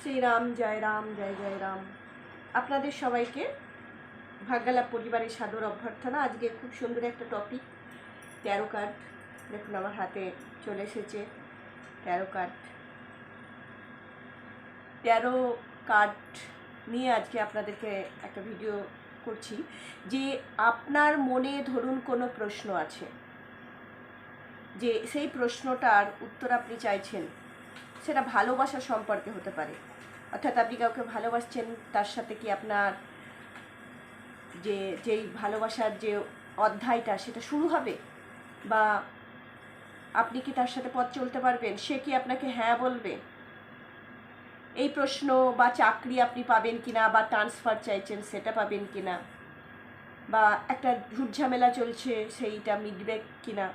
শ্রীরাম জয় রাম জয় জয় রাম আপনাদের সবাইকে ভাগ্যালাপ পরিবারের সাদর অভ্যর্থনা। আজকে খুব সুন্দর একটা টপিক ট্যারো কার্ড দেখুন, আমার হাতে চলে এসেছে ট্যারো কার্ড ট্যারো কার্ড নিয়ে আজকে আপনাদেরকে একটা ভিডিও করছি, যে আপনার মনে ধরুন কোনো প্রশ্ন আছে, যে সেই প্রশ্নটার উত্তর আপনি চাইছেন সেটা ভালোবাসা সম্পর্কে হতে পারে। অর্থাৎ আপনি কাউকে ভালোবাসছেন, তার সাথে কি আপনার যে, যেই ভালোবাসার যে অধ্যায়টা সেটা শুরু হবে? বা আপনি কি তার সাথে পথ চলতে পারবেন? সে কি আপনাকে হ্যাঁ বলবে? এই প্রশ্ন বা চাকরি আপনি পাবেন কিনা বা ট্রান্সফার চাইছেন সেটা পাবেন কিনা? বা একটা ঝুটঝামেলা চলছে, সেইটা মিটবে কিনা?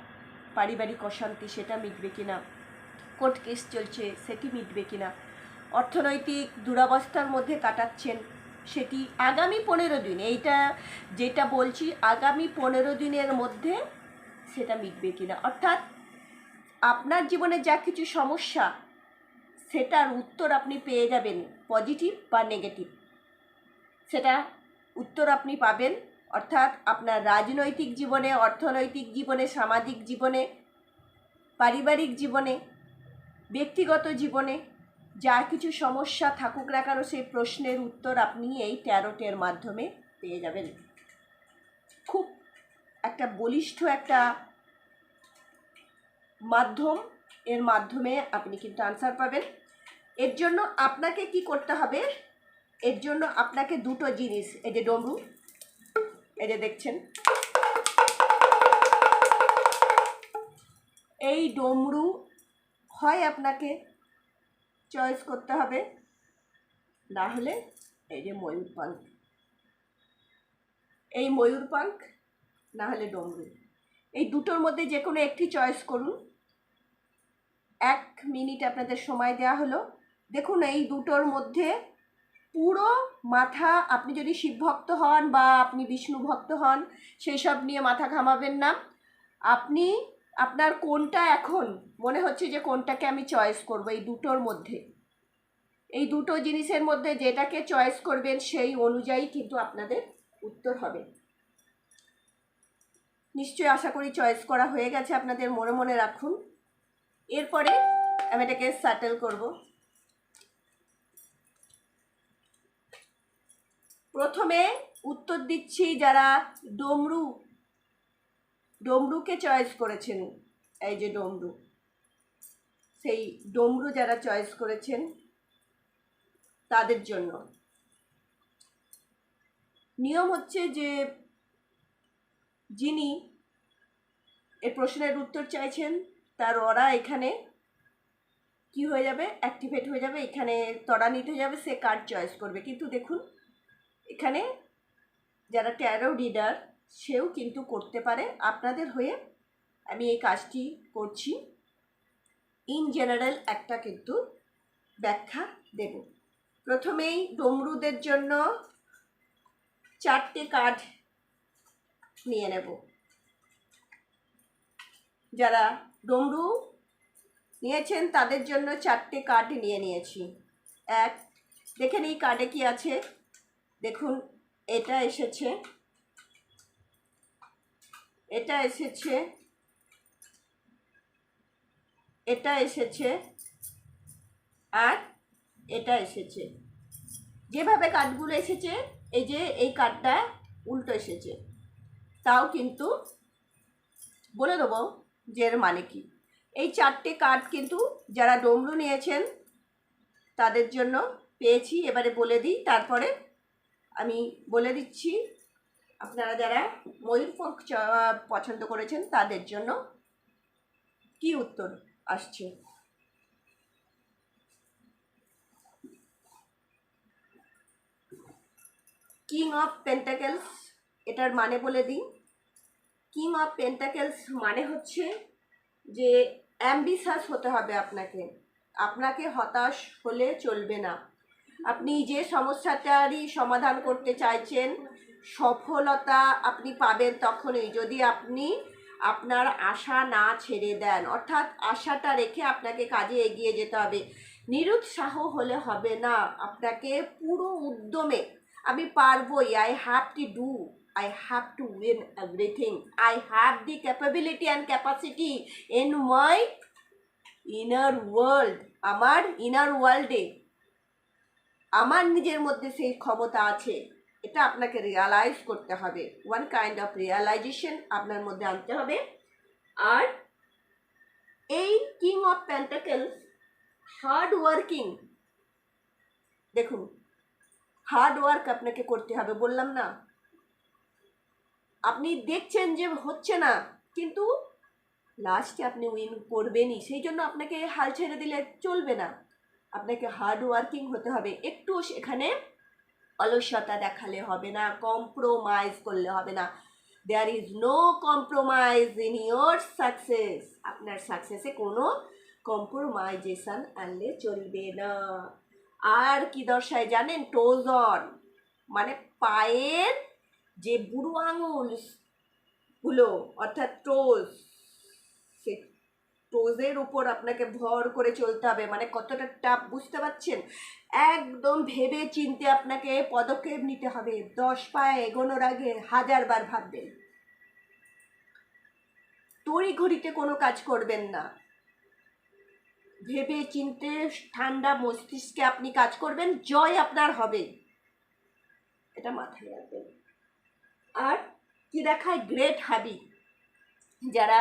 পারিবারিক অশান্তি, সেটা মিটবে কিনা? কোর্ট কেস চলছে, সেটি মিটবে কিনা? অর্থনৈতিক দুরাবস্থার মধ্যে কাটাচ্ছেন সেটি আগামী পনেরো দিন, এইটা যেটা বলছি, আগামী পনেরো দিনের মধ্যে সেটা মিটবে কিনা? অর্থাৎ আপনার জীবনে যা কিছু সমস্যা, সেটার উত্তর আপনি পেয়ে যাবেন, পজিটিভ বা নেগেটিভ। সেটা উত্তর আপনি পাবেন, অর্থাৎ আপনার রাজনৈতিক জীবনে, অর্থনৈতিক জীবনে, সামাজিক জীবনে, পারিবারিক জীবনে ব্যক্তিগত জীবনে যা কিছু সমস্যা থাকুক না কেন, সেই প্রশ্নের উত্তর আপনি এই ট্যারোটের মাধ্যমে পেয়ে যাবেন। খুব একটা বলিষ্ঠ একটা মাধ্যম, এর মাধ্যমে আপনি কিন্তু আনসার পাবেন। এর জন্য আপনাকে কি করতে হবে? এর জন্য আপনাকে দুটো জিনিস, এই যে ডমরু, এই যে দেখছেন। এই ডমরু হয় আপনাকে চয়েস করতে হবে। না হলে এই যে ময়ূর পাঙ্ক এই ময়ূর পাঙ্ক না হলে ডমরু এই দুটোর মধ্যে যে কোনো একটি চয়েস করুন। এক মিনিট আপনাদের সময় দেওয়া হলো। দেখুন, এই দুটোর মধ্যে পুরো মাথা আপনি যদি শিব ভক্ত হন বা আপনি বিষ্ণু ভক্ত হন, সেই সব নিয়ে মাথা ঘামাবেন না। আপনি আপনার কোনটা এখন মনে হচ্ছে যে কোনটাকে আমি চয়েস করব এই দুটোর মধ্যে? এই দুটো জিনিসের মধ্যে যেটাকে চয়েস করবেন সেই অনুযায়ী কিন্তু আপনাদের উত্তর হবে। নিশ্চয়ই আশা করি চয়েস করা হয়ে গেছে আপনাদের, মনে মনে রাখুন। এরপরে আমি এটাকে স্যাটেল করব। প্রথমে উত্তর দিচ্ছি যারা ডমরু ডমরুকে চয়েস করেছেন এই যে ডমরু। সেই ডমরু যারা চয়েস করেছেন, তাদের জন্য। নিয়ম হচ্ছে যে, যিনি এ প্রশ্নের উত্তর চাইছেন, তার ওরা এখানে কি হয়ে যাবে? অ্যাক্টিভেট হয়ে যাবে, এখানে ত্বরান্বিত হয়ে যাবে, সে কার্ড চয়েস করবে? কিন্তু দেখুন, এখানে যারা ট্যারো রিডার সেও কিন্তু করতে পারে। আপনাদের হয়ে আমি এই কাজটি করছি। ইন জেনারেল একটা কিন্তু ব্যাখ্যা দেব। প্রথমেই ডমরুদের জন্য চারটে কার্ড নিয়ে নেব। যারা ডমরু নিয়েছেন, তাদের জন্য চারটে কার্ড নিয়ে নিয়েছি। এক, দেখেন এই কার্ডে কি আছে? দেখুন, এটা এসেছে। এটা এসেছে এটা এসেছে আর এটা এসেছে। যেভাবে কার্ডগুলো এসেছে, এই যে এই কার্ডটা উল্টো এসেছে। তাও কিন্তু বলে দেবো যে এর মানে কি। এই চারটে কার্ড কিন্তু যারা ডমরু নিয়েছেন, তাদের জন্য পেয়েছি। এবারে বলে দিই, তারপরে আমি বলে দিচ্ছি আপনারা যারা ময়ূরপঙ্খ পছন্দ করেছেন, তাদের জন্য কি উত্তর আসছে? কিং অফ পেন্টাকেলস এটার মানে বলে দিই। কিং অফ পেন্টাকেলস মানে হচ্ছে যে অ্যাম্বিশাস হতে হবে আপনাকে। আপনাকে হতাশ হলে চলবে না। আপনি যে সমস্যাটারই সমাধান করতে চাইছেন সফলতা আপনি পাবেন তখনই যদি আপনি আপনার আশা না ছেড়ে দেন। অর্থাৎ আশাটা রেখে আপনাকে কাজে এগিয়ে যেতে হবে। নিরুৎসাহ হলে হবে না। আপনাকে পুরো উদ্যমে আমি পারবই। I have to do I have to win everything I have the capability and capacity in my inner world আমার ইনার ওয়ার্ল্ডে আমার নিজের মধ্যে সেই ক্ষমতা আছে। এটা আপনাকে রিয়ালাইজ করতে হবে। ওয়ান কাইন্ড অফ রিয়ালাইজেশন আপনার মধ্যে আনতে হবে। আর এই king of pentacles hard working দেখুন হার্ড ওয়ার্ক আপনাকে করতে হবে, বললাম না। আপনি দেখছেন যে হচ্ছে না, কিন্তু লাস্টে আপনি উইন করবেনই, সেই জন্য আপনাকে হাল ছেড়ে দিলে চলবে না। আপনাকে হার্ড ওয়ার্কিং হতে হবে। একটু সেখানে অলসতা দেখালে হবে না কম্প্রোমাইজ করলে হবে না। There is no compromise in your success আপনার সাকসেসে কোনো কম্প্রোমাইজেশন আনলে চলবে না। আর কি দর্শায় জানেন? টোজন মানে পায়ের যে বুড়ো আঙুলগুলো, অর্থাৎ টোজ টোজের উপর আপনাকে ভর করে চলতে হবে। মানে কতটা টাপ বুঝতে পারছেন? একদম ভেবে চিনতে আপনাকে পদক্ষেপ নিতে হবে। দশ পায়ে এগোনোর আগে হাজার বার ভাববেন। তড়িঘড়িতে কোনো কাজ করবেন না। ভেবে চিনতে ঠান্ডা মস্তিষ্কে আপনি কাজ করবেন, জয় আপনার হবে। এটা মাথায় রাখবেন। আর কি দেখায়? গ্রেট হ্যাবিট যারা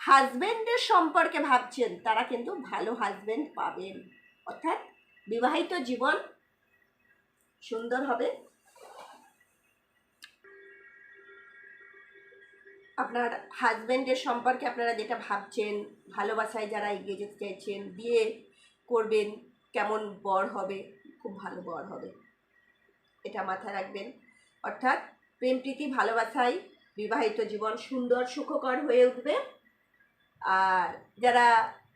হাজবেন্ডের সম্পর্কে ভাবছেন, তারা কিন্তু ভালো হাজবেন্ড পাবেন। অর্থাৎ বিবাহিত জীবন সুন্দর হবে। আপনার হাজবেন্ডের সম্পর্কে আপনারা যেটা ভাবছেন, ভালোবাসায় যারা এগিয়ে যেতে চাইছেন, বিয়ে করবেন, কেমন বর হবে? খুব ভালো বর হবে। এটা মাথায় রাখবেন। অর্থাৎ প্রেম প্রীতি, ভালোবাসায় বিবাহিত জীবন সুন্দর, সুখকর হয়ে উঠবে। আর যারা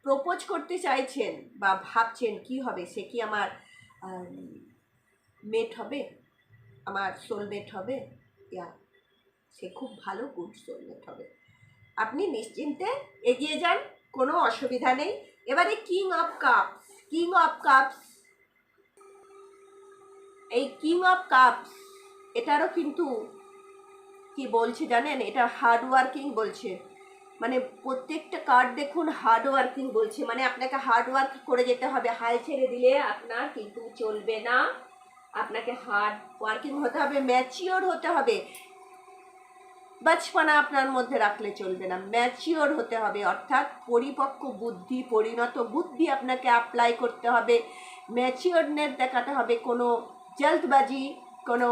প্রপোজ করতে চাইছেন বা ভাবছেন কি হবে, সে কি আমার মেট হবে? আমার সোলমেট হবে? ইয়া, সে খুব ভালো গুড সোলমেট হবে। আপনি নিশ্চিন্তে এগিয়ে যান, কোনো অসুবিধা নেই। এবারে king of cups king of cups এই কিং অফ কাপস এটারও কিন্তু কি বলছে জানেন? এটা হার্ড ওয়ার্কিং বলছে। মানে প্রত্যেকটা কার্ড দেখুন হার্ড ওয়ার্কিং বলছে মানে আপনাকে হার্ড ওয়ার্ক করে যেতে হবে। হাল ছেড়ে দিলে আপনার কিন্তু চলবে না। আপনাকে হার্ড ওয়ার্কিং হতে হবে ম্যাচিওর হতে হবে। বাচপানা আপনার মধ্যে রাখলে চলবে না। ম্যাচিওর হতে হবে, অর্থাৎ পরিপক্ক বুদ্ধি, পরিণত বুদ্ধি আপনাকে অ্যাপ্লাই করতে হবে। ম্যাচিওরনেস দেখাতে হবে। কোনো জলদবাজি, কোনো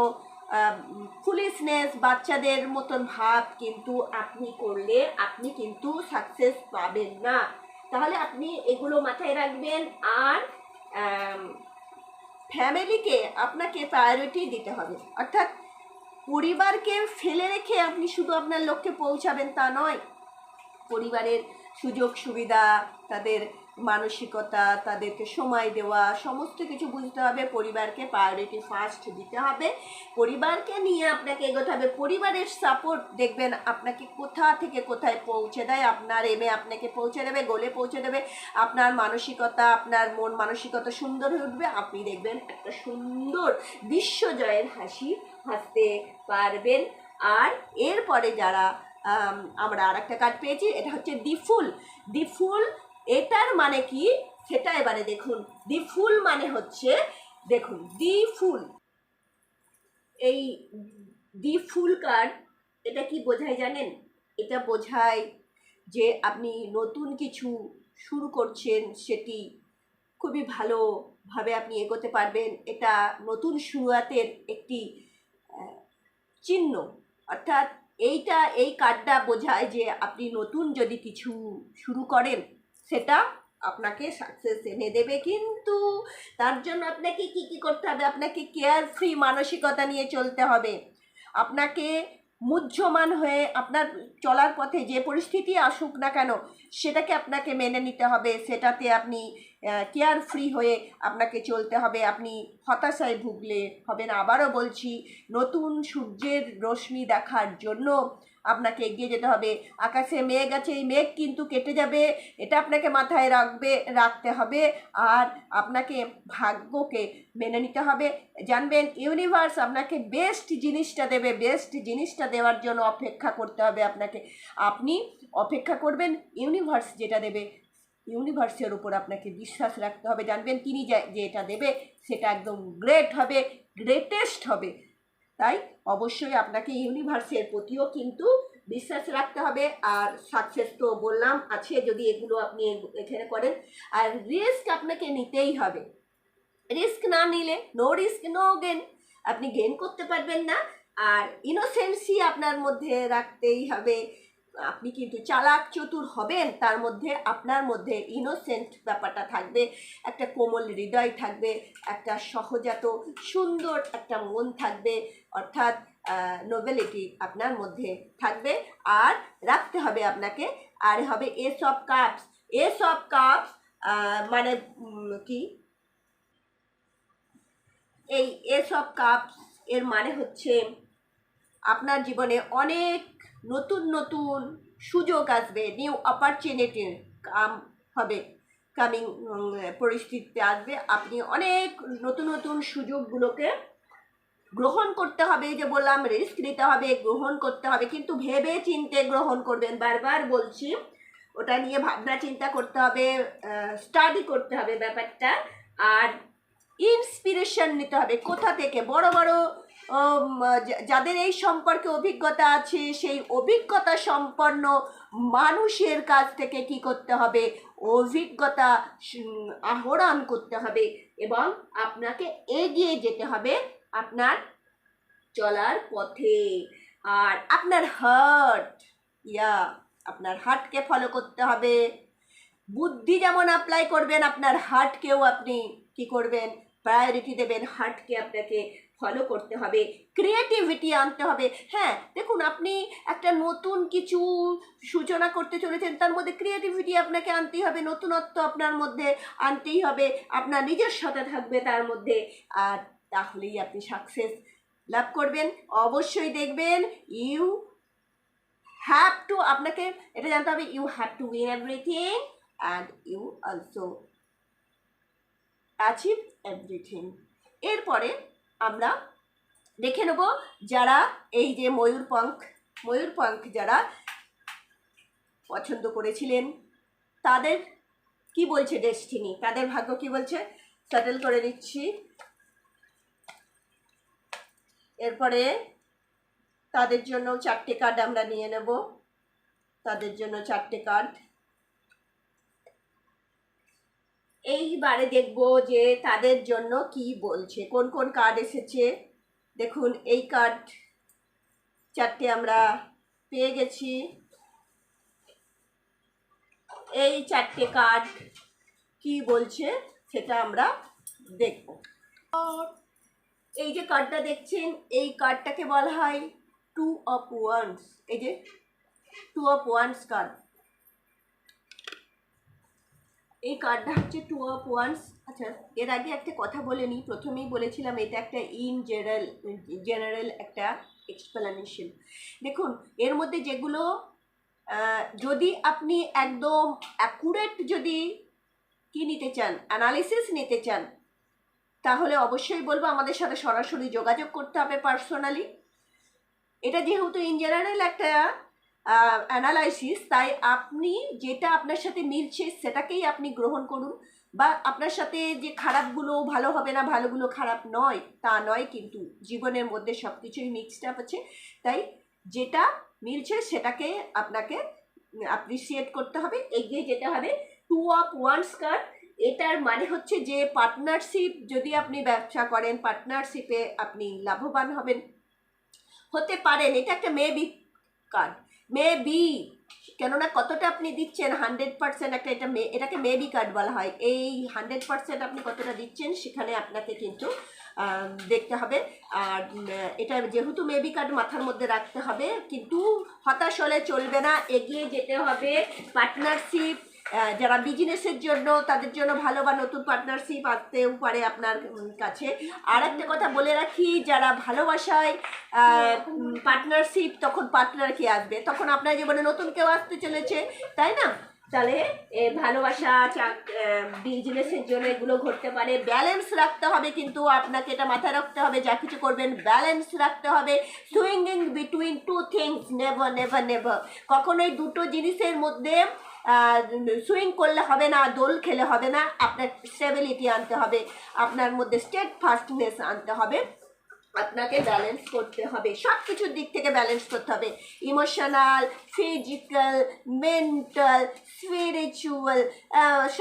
ফুলিশনেস বাচ্চাদের মতন ভাব কিন্তু আপনি করলে আপনি কিন্তু সাকসেস পাবেন না। তাহলে আপনি এগুলো মাথায় রাখবেন আর ফ্যামিলিকে আপনাকে প্রায়োরিটি দিতে হবে। অর্থাৎ পরিবারকে ফেলে রেখে আপনি শুধু আপনার লক্ষ্যে পৌঁছাবেন তা নয়। পরিবারের সুযোগ সুবিধা তাদের মানসিকতা, তাদেরকে সময় দেওয়া, সমস্ত কিছু বুঝতে হবে। পরিবারকে প্রায়োরিটি ফার্স্ট দিতে হবে। পরিবারকে নিয়ে আপনাকে এগোতে হবে। পরিবারের সাপোর্ট দেখবেন আপনাকে কোথা থেকে কোথায় পৌঁছে দেয়। আপনার এমে আপনাকে পৌঁছে দেবে গোলে পৌঁছে দেবে। আপনার মানসিকতা, আপনার মন মানসিকতা সুন্দর হয়ে উঠবে। আপনি দেখবেন একটা সুন্দর বিশ্বজয়ের হাসি হাসতে পারবেন। আর এরপরে যারা আমরা আর একটা কার্ড পেয়েছি। এটা হচ্ছে দি ফুল দি ফুল এটার মানে কি? সেটা এবারে দেখুন। দি ফুল মানে হচ্ছে, দেখুন, দি ফুল। এই দি ফুল কার্ড এটা কি বোঝায় জানেন? এটা বোঝায় যে আপনি নতুন কিছু শুরু করছেন, সেটি খুবই ভালোভাবে আপনি এগোতে পারবেন। এটা নতুন শুরুয়াতের একটি চিহ্ন। অর্থাৎ এইটা, এই কার্ডটা বোঝায় যে আপনি নতুন যদি কিছু শুরু করেন সেটা আপনাকে সাকসেস এনে দেবে। কিন্তু তার জন্য আপনাকে কি কি করতে হবে? আপনাকে কেয়ার ফ্রি মানসিকতা নিয়ে চলতে হবে। আপনাকে মুহ্যমান হয়ে আপনার চলার পথে যে পরিস্থিতি আসুক না কেন, সেটাকে আপনাকে মেনে নিতে হবে। সেটাতে আপনি কেয়ার ফ্রি হয়ে আপনাকে চলতে হবে। আপনি হতাশায় ভুগলে হবে না। আবারও বলছি, নতুন সূর্যের রশ্মি দেখার জন্য আপনাকে এগিয়ে যেতে হবে। আকাশে মেঘ আছে, এই মেঘ কিন্তু কেটে যাবে। এটা আপনাকে মাথায় রাখবে, রাখতে হবে। আর আপনাকে ভাগ্যকে মেনে নিতে হবে। জানবেন, ইউনিভার্স আপনাকে বেস্ট জিনিসটা দেবে, বেস্ট জিনিসটা দেওয়ার জন্য অপেক্ষা করতে হবে আপনাকে। আপনি অপেক্ষা করবেন, ইউনিভার্স যেটা দেবে, ইউনিভার্সের উপর আপনাকে বিশ্বাস রাখতে হবে। জানবেন, তিনি যে যে এটা দেবে, সেটা একদম গ্রেট হবে, গ্রেটেস্ট হবে। তাই অবশ্যই আপনাকে ইউনিভার্সের প্রতিও কিন্তু বিশ্বাস রাখতে হবে। আর সাকসেস তো বললাম, আছে যদি এগুলো আপনি এখানে করেন। আর রিস্ক আপনাকে নিতেই হবে। রিস্ক না নিলে নো রিস্ক নো গেন আপনি গেন করতে পারবেন না। আর ইনোসেন্সি আপনার মধ্যে রাখতেই হবে। আপনি কিন্তু চালাক চতুর হবেন, তার মধ্যে, আপনার মধ্যে ইনোসেন্ট ব্যাপারটা থাকবে, একটা কোমল হৃদয় থাকবে, একটা সহজাত সুন্দর একটা মন থাকবে, অর্থাৎ নোবেলিটি আপনার মধ্যে থাকবে, আর রাখতে হবে আপনাকে, আর হবে ace of cups ace of cups মানে কি? এই এস অফ কাপস এর মানে হচ্ছে, আপনার জীবনে অনেক নতুন নতুন সুযোগ আসবে নিউ অপরচুনিটি কাম হবে কামিং পরিস্থিতিতে আসবে। আপনি অনেক নতুন নতুন সুযোগগুলোকে গ্রহণ করতে হবে যে বললাম রিস্ক নিতে হবে, গ্রহণ করতে হবে, কিন্তু ভেবে চিনতে গ্রহণ করবেন। বারবার বলছি, ওটা নিয়ে ভাবনা চিন্তা করতে হবে স্টাডি করতে হবে ব্যাপারটা। আর ইন্সপিরেশন নিতে হবে, কোথা থেকে? বড় বড় যাদের এই সম্পর্কে অভিজ্ঞতা আছে, সেই অভিজ্ঞতা সম্পন্ন মানুষের কাছ থেকে কি করতে হবে? অভিজ্ঞতা আহরণ করতে হবে এবং আপনাকে এগিয়ে যেতে হবে আপনার চলার পথে। আর আপনার হার্ট ইয়া, আপনার হার্টকে ফলো করতে হবে। বুদ্ধি যেমন অ্যাপ্লাই করবেন, আপনার হার্টকেও আপনি কি করবেন? প্রায়োরিটি দেবেন হার্টকে আপনাকে ফলো করতে হবে ক্রিয়েটিভিটি আনতে হবে। হ্যাঁ দেখুন, আপনি একটা নতুন কিছু সূচনা করতে চলেছেন, তার মধ্যে ক্রিয়েটিভিটি আপনাকে আনতেই হবে, নতুনত্ব আপনার মধ্যে আনতেই হবে, আপনার সাথে থাকবে তার মধ্যে, আর তাহলেই আপনি সাকসেস লাভ করবেন। অবশ্যই দেখবেন ইউ হ্যাভ টু আপনাকে এটা জানতে হবে you have to win everything and you also achieve everything এরপরে আমরা দেখে নেব যারা এই যে ময়ূরপঙ্খ ময়ূরপঙ্খ যারা পছন্দ করেছিলেন, তাদের কি বলছে ডেস্টিনি তাদের ভাগ্য কি বলছে? সেটেল করে নিচ্ছি। এরপরে তাদের জন্য চারটে কার্ড আমরা নিয়ে নেব। তাদের জন্য চারটে কার্ড এইবারে দেখব যে তাদের জন্য কি বলছে। কোন কোন কার্ড এসেছে? দেখুন, এই কার্ড চারটে আমরা পেয়ে গেছি। এই চারটে কার্ড কি বলছে সেটা আমরা দেখব। এই যে কার্ডটা দেখছেন, এই কার্ডটাকে বলা হয় টু অফ ওয়ান্স এই যে টু অফ ওয়ান্স কার্ড এই কার্ডটা হচ্ছে টু অফ ওয়ান্স আচ্ছা এর আগে একটা কথা বলে নিই। প্রথমেই বলেছিলাম, এটা একটা ইন জেনারেল জেনারেল একটা এক্সপ্লানেশন দেখুন, এর মধ্যে যেগুলো যদি আপনি একদম অ্যাকুরেট যদি কি নিতে চান অ্যানালিসিস নিতে চান, তাহলে অবশ্যই বলব আমাদের সাথে সরাসরি যোগাযোগ করতে হবে পার্সোনালি এটা যেহেতু ইন জেনারেল একটা অ্যানালাইসিস তাই আপনি যেটা আপনার সাথে মিলছে সেটাকেই আপনি গ্রহণ করুন। বা আপনার সাথে যে খারাপগুলো ভালো হবে না, ভালোগুলো খারাপ নয়, তা নয় কিন্তু জীবনের মধ্যে সব কিছুই মিক্সড আপ আছে। তাই যেটা মিলছে সেটাকে আপনাকে অ্যাপ্রিসিয়েট করতে হবে, এগিয়ে যেতে হবে। টু অফ ওয়ান্স কার্ড এটার মানে হচ্ছে যে পার্টনারশিপ যদি আপনি ব্যবসা করেন পার্টনারশিপে আপনি লাভবান হবেন। হতে পারেন এটা একটা মেবি কার্ড মেবি কেননা কতটা আপনি দিচ্ছেন হান্ড্রেড পার্সেন্ট একটা এটা মে এটাকে মেবি কার্ড বলা হয়। এই হান্ড্রেড পার্সেন্ট আপনি কতটা দিচ্ছেন, সেখানে আপনাকে কিন্তু দেখতে হবে। আর এটা যেহেতু মেবি কার্ড মাথার মধ্যে রাখতে হবে, কিন্তু হতাশ হলে চলবে না। এগিয়ে যেতে হবে। পার্টনারশিপ যারা বিজনেসের জন্য, তাদের জন্য ভালো বা নতুন পার্টনারশিপ আসতেও পারে আপনার কাছে। আর একটা কথা বলে রাখি, যারা ভালোবাসায় পার্টনারশিপ তখন পার্টনার কে আসবে? তখন আপনার জীবনে নতুন কেউ আসতে চলেছে, তাই না? তাহলে ভালোবাসা বিজনেসের জন্য এগুলো ঘটতে পারে। ব্যালেন্স রাখতে হবে কিন্তু, আপনাকে এটা মাথায় রাখতে হবে, যা কিছু করবেন ব্যালেন্স রাখতে হবে। Swinging between two things never never never কখনোই দুটো জিনিসের মধ্যে সুইং করলে হবে না, দোল খেলে হবে না, আপনার স্টেবিলিটি আনতে হবে, আপনার মধ্যে স্টেট ফাস্টনেস আনতে হবে, আপনাকে ব্যালেন্স করতে হবে সব কিছুর দিক থেকে ব্যালেন্স করতে হবে ইমোশনাল ফিজিক্যাল মেন্টাল স্পিরিচুয়াল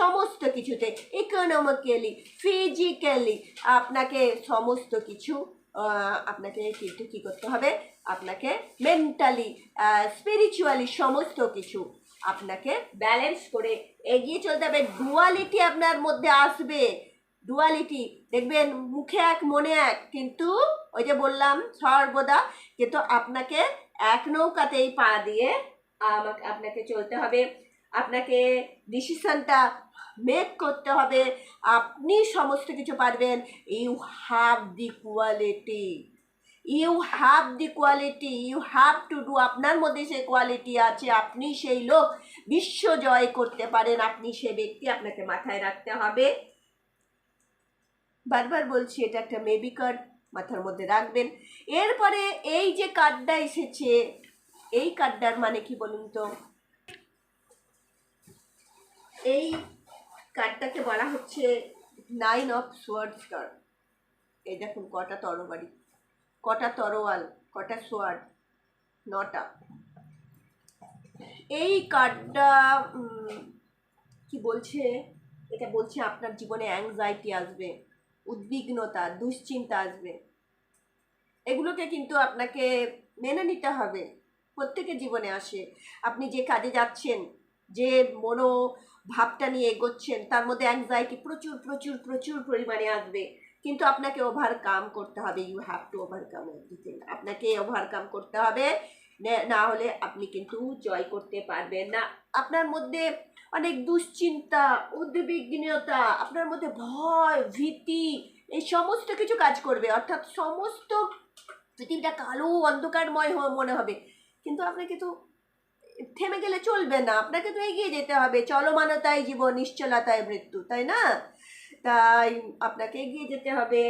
সমস্ত কিছুতে ইকোনমিক্যালি ফিজিক্যালি আপনাকে সমস্ত কিছু আপনাকে কিন্তু কী করতে হবে, আপনাকে মেন্টালি স্পিরিচুয়ালি সমস্ত কিছু আপনাকে ব্যালেন্স করে এগিয়ে চলতে হবে। ডুয়ালিটি আপনার মধ্যে আসবে। ডুয়ালিটি দেখবেন মুখে এক, মনে এক, কিন্তু ওই যে বললাম সর্বদা, কিন্তু আপনাকে এক নৌকাতেই পা দিয়ে আমাকে, আপনাকে চলতে হবে। আপনাকে ডিসিশনটা মেক করতে হবে। আপনি সমস্ত কিছু পারবেন। You have the quality you have the quality you have to do আপনার মধ্যে সেই কোয়ালিটি আছে, আপনি সেই লোক। বিশ্ব জয় করতে পারেন, আপনি সে ব্যক্তি আপনাকে মাথায় রাখতে হবে। বারবার বলছি, এটা একটা মেবি কার্ড মাথার মধ্যে রাখবেন। এরপরে এই যে কার্ডটা এসেছে, এই কার্ডটার মানে কি বলুন তো? এই কার্ডটাকে বলা হচ্ছে নাইন অফ সোয়ার্ডস কার্ড এই দেখুন, কটা তরবারি। কটা তরোয়াল, কটা সোয়ার্ড? নটা। এই কার্ডটা কি বলছে? এটা বলছে আপনার জীবনে অ্যাংজাইটি আসবে, উদ্বিগ্নতা, দুশ্চিন্তা আসবে। এগুলোকে কিন্তু আপনাকে মেনে নিতে হবে। প্রত্যেকের জীবনে আসে। আপনি যে কাজে যাচ্ছেন, যে মনো ভাবটা নিয়ে এগোচ্ছেন, তার মধ্যে অ্যাংজাইটি প্রচুর প্রচুর প্রচুর পরিমাণে আসবে। কিন্তু আপনাকে ওভারকাম করতে হবে। You have to overcome everything আপনাকে ওভারকাম করতে হবে। নে- হলে আপনি কিন্তু জয় করতে পারবেন না। আপনার মধ্যে অনেক দুশ্চিন্তা উদ্বিগ্নতা আপনার মধ্যে ভয়, ভীতি, এই সমস্ত কিছু কাজ করবে। অর্থাৎ সমস্ত পৃথিবীটা কালো, অন্ধকারময় মনে হবে। কিন্তু আপনাকে তো থেমে গেলে চলবে না। আপনাকে তো এগিয়ে যেতে হবে। চলমানতায় জীবন, নিশ্চলতায় মৃত্যু, তাই না? তাই আপনাকে এগিয়ে যেতে হবে।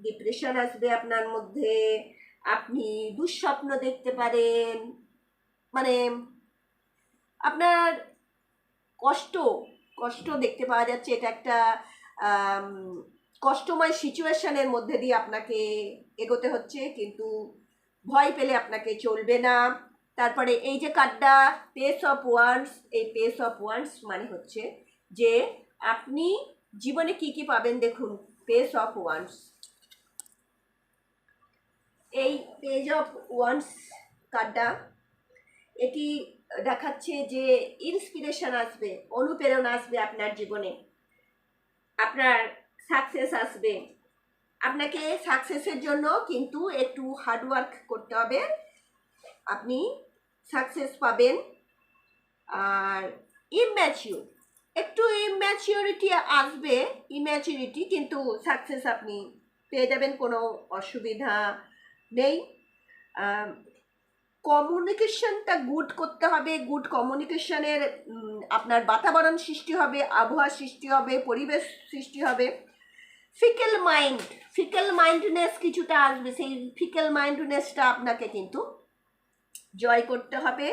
ডিপ্রেশন আসবে আপনার মধ্যে। আপনি দুঃস্বপ্ন দেখতে পারেন। মানে আপনার কষ্ট কষ্ট দেখতে পাওয়া যাচ্ছে। এটা একটা কষ্টময় সিচুয়েশনের মধ্যে দিয়ে আপনাকে এগোতে হচ্ছে। কিন্তু ভয় পেলে আপনাকে চলবে না। তারপরে এই যে কার্ডটা পেস অফ ওয়ান্স এই পেস অফ ওয়ান্স মানে হচ্ছে যে আপনি জীবনে কি কি পাবেন দেখুন পেজ অফ ওয়ান্স এই পেজ অফ ওয়ান্স কার্ডটা এটি দেখাচ্ছে যে ইন্সপিরেশন আসবে, অনুপ্রেরণা আসবে আপনার জীবনে। আপনার সাকসেস আসবে। আপনাকে সাকসেসের জন্য কিন্তু একটু হার্ডওয়ার্ক করতে হবে। আপনি সাকসেস পাবেন। আর ইম্যাচিউর একটু ইম্যাচিউরিটি আসবে ইম্যাচিউরিটি কিন্তু সাকসেস আপনি পেয়ে যাবেন, কোনো অসুবিধা নেই। কমিউনিকেশনটা গুড করতে হবে গুড কমিউনিকেশনের আপনার বাতাবরণ সৃষ্টি হবে, আবহাওয়া সৃষ্টি হবে, পরিবেশ সৃষ্টি হবে। ফিকেল মাইন্ড ফিকেল মাইন্ডনেস কিছুটা আসবে, সেই ফিকেল মাইন্ডনেসটা আপনাকে কিন্তু জয় করতে হবে।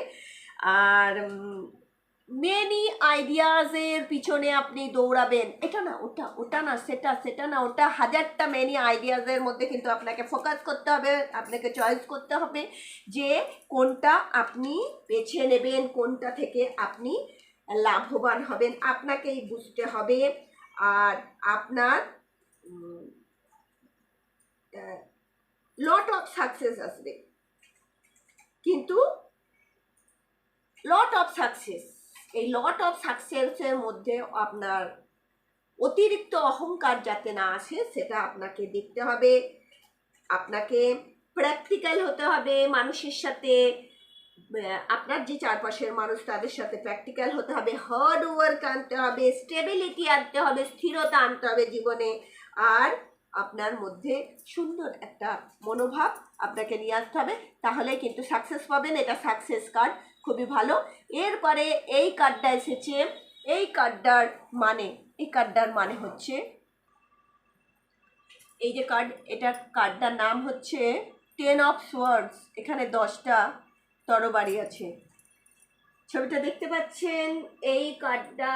আর মেনি আইডিয়াজের পিছনে আপনি দৌড়াবেন। এটা না, ওটা ওটা না, সেটা সেটা না, ওটা হাজারটা মেনি আইডিয়াজের মধ্যে কিন্তু আপনাকে ফোকাস করতে হবে, আপনাকে চয়েস করতে হবে যে কোনটা আপনি বেছে নেবেন, কোনটা থেকে আপনি লাভবান হবেন, আপনাকেই বুঝতে হবে। আর আপনার লট অফ সাকসেস আসবে। কিন্তু লট অফ সাকসেস এই লট অফ সাকসেসের মধ্যে আপনার অতিরিক্ত অহংকার যাতে না আসে, সেটা আপনাকে দেখতে হবে। আপনাকে প্র্যাকটিক্যাল হতে হবে মানুষের সাথে। আপনার যে চারপাশের মানুষ, তাদের সাথে প্র্যাকটিক্যাল হতে হবে। হার্ড ওয়ার্ক আনতে হবে স্টেবিলিটি আনতে হবে, স্থিরতা আনতে হবে জীবনে। আর আপনার মধ্যে সুন্দর একটা মনোভাব আপনাকে নিয়ে আসতে হবে। তাহলে কিন্তু সাকসেস পাবেন। এটা সাকসেস কার্ড খুবই ভালো। এরপরে এই কার্ডটা এসেছে। এই কার্ডটার মানে এই কার্ডটার মানে হচ্ছে, এই যে কার্ড এটা কার্ডটার নাম হচ্ছে টেন অফ সোয়ার্ডস এখানে দশটা তরবারি আছে। ছবিটা দেখতে পাচ্ছেন? এই কার্ডটা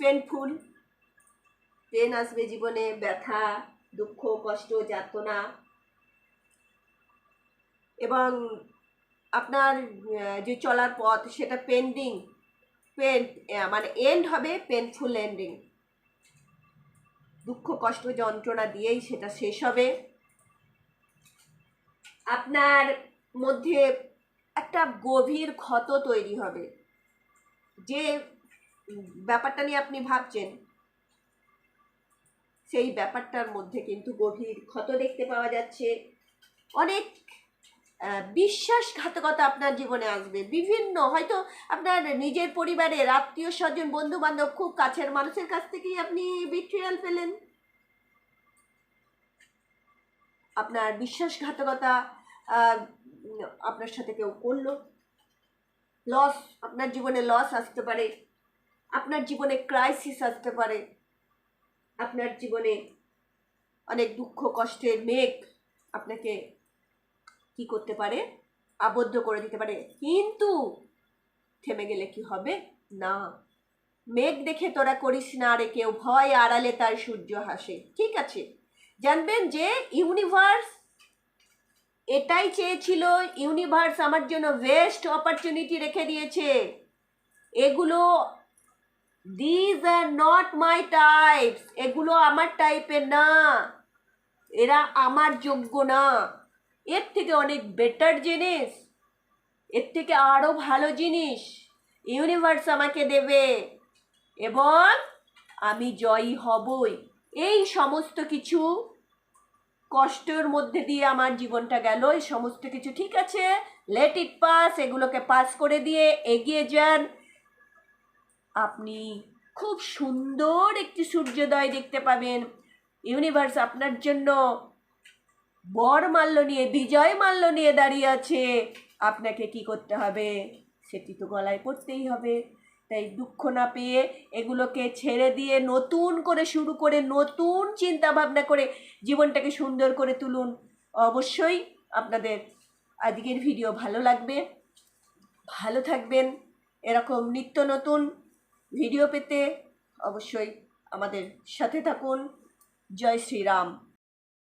পেনফুল পেন আসবে জীবনে, ব্যথা, দুঃখ, কষ্ট, যাতনা। এবং আপনার যে চলার পথ সেটা পেন্ডিং পেন মানে এন্ড হবে পেনফুল এন্ডিং দুঃখ, কষ্ট, যন্ত্রণা দিয়েই সেটা শেষ হবে। আপনার মধ্যে একটা গভীর ক্ষত তৈরি হবে। যে ব্যাপারটা নিয়ে আপনি ভাবছেন, সেই ব্যাপারটার মধ্যে কিন্তু গভীর ক্ষত দেখতে পাওয়া যাচ্ছে। অনেক বিশ্বাসঘাতকতা আপনার জীবনে আসবে। বিভিন্ন, হয়তো আপনার নিজের পরিবারের আত্মীয় স্বজন বন্ধু বান্ধব খুব কাছের মানুষের কাছ থেকেই আপনি বিট্রিয়াল পেলেন। আপনার বিশ্বাসঘাতকতা আপনার সাথে কেউ করল। লস আপনার জীবনে লস আসতে পারে। আপনার জীবনে ক্রাইসিস আসতে পারে। আপনার জীবনে অনেক দুঃখ, কষ্টের মেঘ আপনাকে কি করতে পারে? আবদ্ধ করে দিতে পারে। কিন্তু থেমে গেলে কি হবে? না। মেঘ দেখে তোরা করিস না রে কেউ। ভয় আড়ালে তার সূর্য হাসে। ঠিক আছে। জানবেন যে ইউনিভার্স এটাই চেয়েছিল। ইউনিভার্স আমার জন্য বেস্ট অপরচুনিটি রেখে দিয়েছে। এগুলো these are not my types এগুলো আমার টাইপের না। এরা আমার যোগ্য না। এর থেকে অনেক বেটার জিনিস, এর থেকে আরও ভালো জিনিস ইউনিভার্স আমাকে দেবে। এবং আমি জয়ী হবই। এই সমস্ত কিছু কষ্টের মধ্যে দিয়ে আমার জীবনটা গেল। এই সমস্ত কিছু ঠিক আছে? লেট ইট পাস এগুলোকে পাস করে দিয়ে এগিয়ে যান। আপনি খুব সুন্দর একটি সূর্যোদয় দেখতে পাবেন। ইউনিভার্স আপনার জন্য বর মাল্য নিয়ে, বিজয় মাল্য নিয়ে দাঁড়িয়ে আছে। আপনাকে কি করতে হবে? সেটি তো গলায় পড়তেই হবে। তাই দুঃখ না পেয়ে এগুলোকে ছেড়ে দিয়ে নতুন করে শুরু করে, নতুন চিন্তা ভাবনা করে জীবনটাকে সুন্দর করে তুলুন। অবশ্যই আপনাদের আজকের ভিডিও ভালো লাগবে। ভালো থাকবেন। এরকম নিত্য নতুন ভিডিও পেতে অবশ্যই আমাদের সাথে থাকুন। জয় শ্রীরাম।